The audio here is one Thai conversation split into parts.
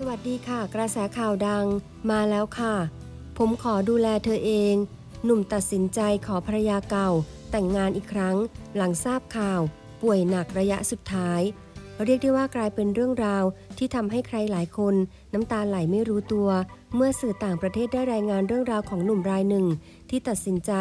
สวัสดีค่ะ กระแสข่าวดังมาแล้วค่ะ ผมขอดูแลเธอเอง หนุ่มตัดสินใจขอภรรยาเก่า แต่งงานอีกครั้ง หลังทราบข่าว ป่วยหนักระยะสุดท้าย เรียกได้ว่ากลายเป็นเรื่องราวที่ทำให้ใครหลายคน น้ำตาไหลไม่รู้ตัว เมื่อสื่อต่างประเทศได้รายงานเรื่องราวของหนุ่มรายหนึ่ง ที่ตัดสินใจ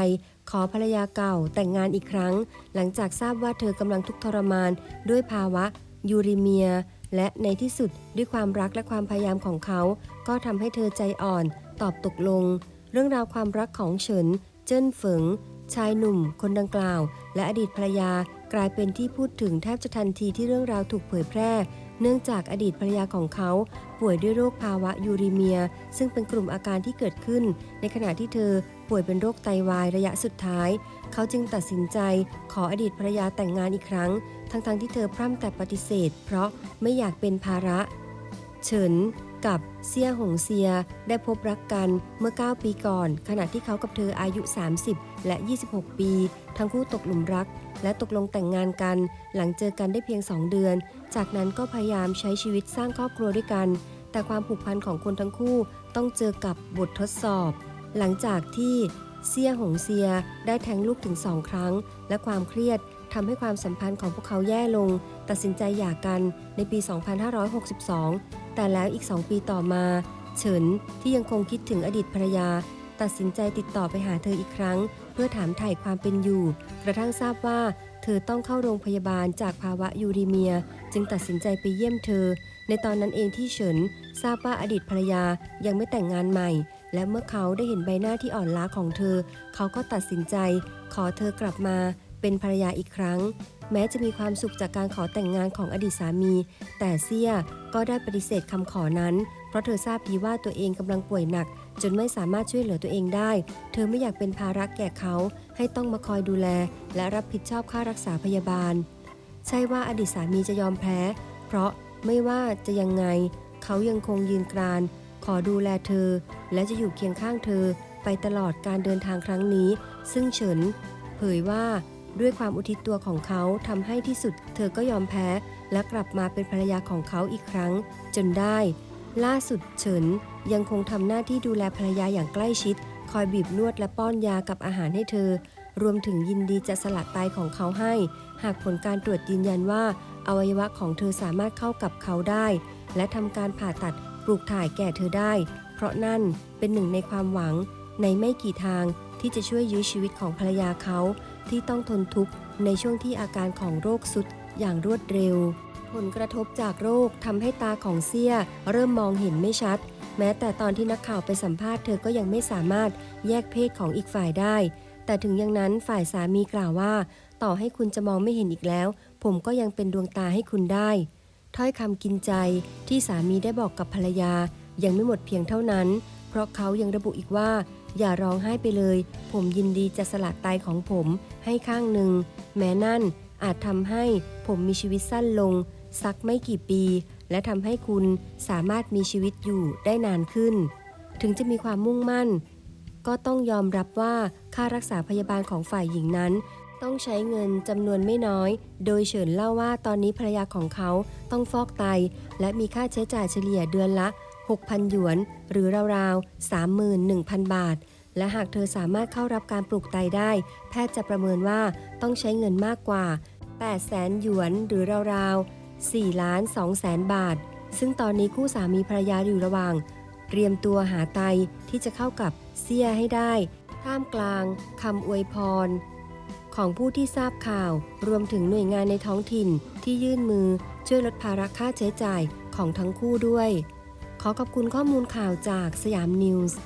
ขอภรรยาเก่า แต่งงานอีกครั้ง หลังจากทราบว่าเธอกำลังทุกข์ทรมาน ด้วยภาวะยูริเมียและในที่สุดด้วยความรักและความพยายามของเขา ก็ทำให้เธอใจอ่อน ตอบตกลง เรื่องราวความรักของเฉิน เจิ้นเฟิง ชายหนุ่ม คนดังกล่าว และอดีตภรรยากลายเป็นที่พูดถึงแทบจะทันทีที่เรื่องราวถูกเผยแพร่ เนื่องจากอดีตภรรยาของเขา ป่วยด้วยโรคภาวะยูริเมีย ซึ่งเป็นกลุ่มอาการที่เกิดขึ้น ในขณะที่เธอป่วยเป็นโรคไตวายระยะสุดท้าย เขาจึงตัดสินใจ ขออดีตภรรยาแต่งงานอีกครั้ง ทั้งๆที่เธอพร่ำแต่ปฏิเสธ เพราะไม่อยากเป็นภาระ เฉินกับเซียหงเซียได้พบรักกันเมื่อ 9 ปีก่อน ขณะที่เขากับเธออายุ 30 และ 26 ปี ทั้งคู่ตกหลุมรัก และตกลงแต่งงานกัน หลังเจอกันได้เพียง 2 เดือน จากนั้นก็พยายามใช้ชีวิตสร้างครอบครัวด้วยกัน แต่ความผูกพันของคนทั้งคู่ต้องเจอกับบททดสอบ หลังจากที่ เซียหงเซียได้แทงลูกถึงสองครั้ง และความเครียดทำให้ความสัมพันธ์ของพวกเขาแย่ลง ตัดสินใจหย่ากันในปี 2562 แต่แล้วอีก 2 ปีต่อมา เฉินที่ยังคงคิดถึงอดีตภรรยา ตัดสินใจติดต่อไปหาเธออีกครั้ง เพื่อถามถ่ายความเป็นอยู่ กระทั่งทราบว่าเธอต้องเข้าโรงพยาบาลจากภาวะยูริเมีย จึงตัดสินใจไปเยี่ยมเธอ ในตอนนั้นเองที่เฉินทราบว่าอดีตภรรยายังไม่แต่งงานใหม่ และเมื่อเขาได้เห็นใบหน้าที่อ่อนล้าของเธอ เขาก็ตัดสินใจ ขอเธอกลับมาเป็นภรรยาอีกครั้ง แม้จะมีความสุขจากการขอแต่งงานของอดีตสามี แต่เซียก็ได้ปฏิเสธคำขอนั้น เพราะเธอทราบดีว่าตัวเองกำลังป่วยหนัก จนไม่สามารถช่วยเหลือตัวเองได้ เธอไม่อยากเป็นภาระแก่เขา ให้ต้องมาคอยดูแล และรับผิดชอบค่ารักษาพยาบาล ใช่ว่าอดีตสามีจะยอมแพ้ เพราะไม่ว่าจะยังไง เขายังคงยืนกราน ขอดูแลเธอ และจะอยู่เคียงข้างเธอไปตลอดการเดินทางครั้งนี้ ซึ่งเฉิน เผยว่าด้วยความอุทิศตัวของเขาทำให้ที่สุด เธอก็ยอมแพ้ และกลับมาเป็นภรรยาของเขาอีกครั้ง จนได้ ล่าสุดเฉินยังคงทำหน้าที่ดูแลภรรยาอย่างใกล้ชิด คอยบีบนวดและป้อนยากับอาหารให้เธอ รวมถึงยินดีจะสละไตของเขาให้ หากผลการตรวจยืนยันว่า อวัยวะของเธอสามารถเข้ากับเขาได้ และทำการผ่าตัด ปลูกถ่ายแก่เธอได้ เพราะนั่นเป็นหนึ่งในความหวังในไม่กี่ทางที่จะช่วยยื้อชีวิตของภรรยาเขาที่ต้องทนทุกข์ในช่วงที่อาการของโรคสุดอย่างรวดเร็ว ผลกระทบจากโรคทำให้ตาของเซียเริ่มมองเห็นไม่ชัด แม้แต่ตอนที่นักข่าวไปสัมภาษณ์เธอก็ยังไม่สามารถแยกเพศของอีกฝ่ายได้ แต่ถึงอย่างนั้นฝ่ายสามีกล่าวว่า ต่อให้คุณจะมองไม่เห็นอีกแล้ว ผมก็ยังเป็นดวงตาให้คุณได้ ถ้อยคำกินใจที่สามีได้บอกกับภรรยา ยังไม่หมดเพียงเท่านั้น เพราะเขายังระบุอีกว่า อย่าร้องไห้ไปเลย ผมยินดีจะสละไตของผมให้ข้างหนึ่ง แม้นั่นอาจทำให้ผมมีชีวิตสั้นลง สักไม่กี่ปี และทำให้คุณสามารถมีชีวิตอยู่ได้นานขึ้น ถึงจะมีความมุ่งมั่น ก็ต้องยอมรับว่าค่ารักษาพยาบาลของฝ่ายหญิงนั้น ต้องใช้เงินจำนวนไม่น้อย โดยเฉินเล่าว่าตอนนี้ภรรยาของเขาต้องฟอกไต และมีค่าใช้จ่ายเฉลี่ยเดือนละ 6,000 หยวน หรือราวๆ 31,000 บาท และหากเธอสามารถเข้ารับการปลูกไตได้ แพทย์จะประเมินว่าต้องใช้เงินมากกว่า 800,000 หยวนหรือราวๆ 4 ล้าน2แสนบาท ซึ่งตอนนี้คู่สามีภรรยาอยู่ระหว่าง เตรียมตัวหาไตที่จะเข้ากับเซียให้ได้ ท่ามกลางคำอวยพร ของผู้ที่ทราบข่าว รวมถึงหน่วยงานในท้องถิ่นที่ยื่นมือ ช่วยลดภาระค่าใช้จ่ายของทั้งคู่ด้วย ขอขอบคุณข้อมูลข่าวจากสยามนิวส์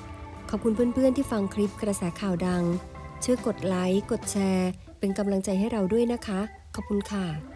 ขอบคุณเพื่อนๆที่ฟังคลิปกระแสข่าวดัง ช่วยกดไลค์ กดแชร์ เป็นกำลังใจให้เราด้วยนะคะ ขอบคุณค่ะ